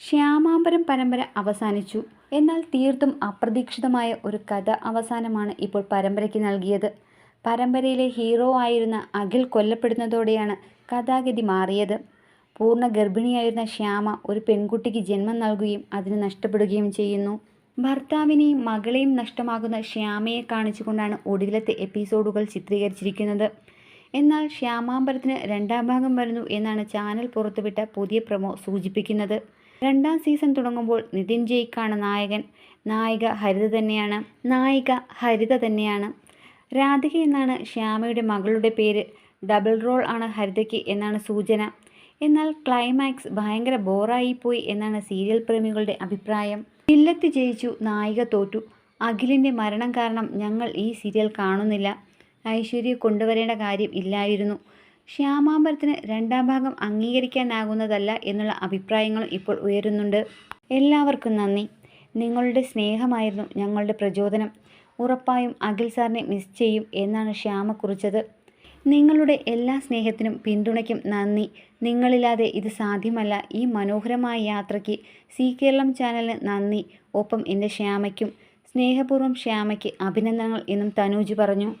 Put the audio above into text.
ശ്യാമാംബരം പരമ്പര അവസാനിച്ചു. എന്നാൽ തീർത്തും അപ്രതീക്ഷിതമായ ഒരു കഥ അവസാനമാണ് ഇപ്പോൾ പരമ്പരയ്ക്ക് നൽകിയത്. പരമ്പരയിലെ ഹീറോ ആയിരുന്ന അഖിൽ കൊല്ലപ്പെടുന്നതോടെയാണ് കഥാഗതി മാറിയത്. പൂർണ ഗർഭിണിയായിരുന്ന ശ്യാമ ഒരു പെൺകുട്ടിക്ക് ജന്മം നൽകുകയും അതിന് നഷ്ടപ്പെടുകയും ചെയ്യുന്നു. ഭർത്താവിനെയും മകളെയും നഷ്ടമാകുന്ന ശ്യാമയെ കാണിച്ചുകൊണ്ടാണ് ഒടുവിലത്തെ എപ്പിസോഡുകൾ ചിത്രീകരിച്ചിരിക്കുന്നത്. എന്നാൽ ശ്യാമാമ്പരത്തിന് രണ്ടാം ഭാഗം വരുന്നു എന്നാണ് ചാനൽ പുറത്തുവിട്ട പുതിയ പ്രമോ സൂചിപ്പിക്കുന്നത്. രണ്ടാം സീസൺ തുടങ്ങുമ്പോൾ നിതിൻ ജയ്ക്കാണ് നായകൻ. നായിക ഹരിത തന്നെയാണ്. നായിക ഹരിത തന്നെയാണ്. രാധിക എന്നാണ് ശ്യാമയുടെ മകളുടെ പേര്. ഡബിൾ റോൾ ആണ് ഹരിതയ്ക്ക് എന്നാണ് സൂചന. എന്നാൽ ക്ലൈമാക്സ് ഭയങ്കര ബോറായിപ്പോയി എന്നാണ് സീരിയൽ പ്രേമികളുടെ അഭിപ്രായം. ഇല്ലത്ത് ജയിച്ചു നായിക തോറ്റു. അഖിലിന്റെ മരണം കാരണം ഞങ്ങൾ ഈ സീരിയൽ കാണുന്നില്ല. ഐശ്വര്യ കൊണ്ടുവരേണ്ട കാര്യം ഇല്ലായിരുന്നു. ശ്യാമാംബരത്തിന് രണ്ടാം ഭാഗം അംഗീകരിക്കാനാകുന്നതല്ല എന്നുള്ള അഭിപ്രായങ്ങളും ഇപ്പോൾ ഉയരുന്നുണ്ട്. എല്ലാവർക്കും നന്ദി. നിങ്ങളുടെ സ്നേഹമായിരുന്നു ഞങ്ങളുടെ പ്രചോദനം. ഉറപ്പായും അഖിൽ സാറിനെ മിസ് ചെയ്യും എന്നാണ് ശ്യാമ കുറിച്ചത്. നിങ്ങളുടെ എല്ലാ സ്നേഹത്തിനും പിന്തുണയ്ക്കും നന്ദി. നിങ്ങളില്ലാതെ ഇത് സാധ്യമല്ല. ഈ മനോഹരമായ യാത്രയ്ക്ക് സി കേരളം ചാനലിന് നന്ദി. ഒപ്പം എന്റെ ശ്യാമയ്ക്കും സ്നേഹപൂർവം ശ്യാമയ്ക്ക് അഭിനന്ദനങ്ങൾ എന്നും തനൂജ് പറഞ്ഞു.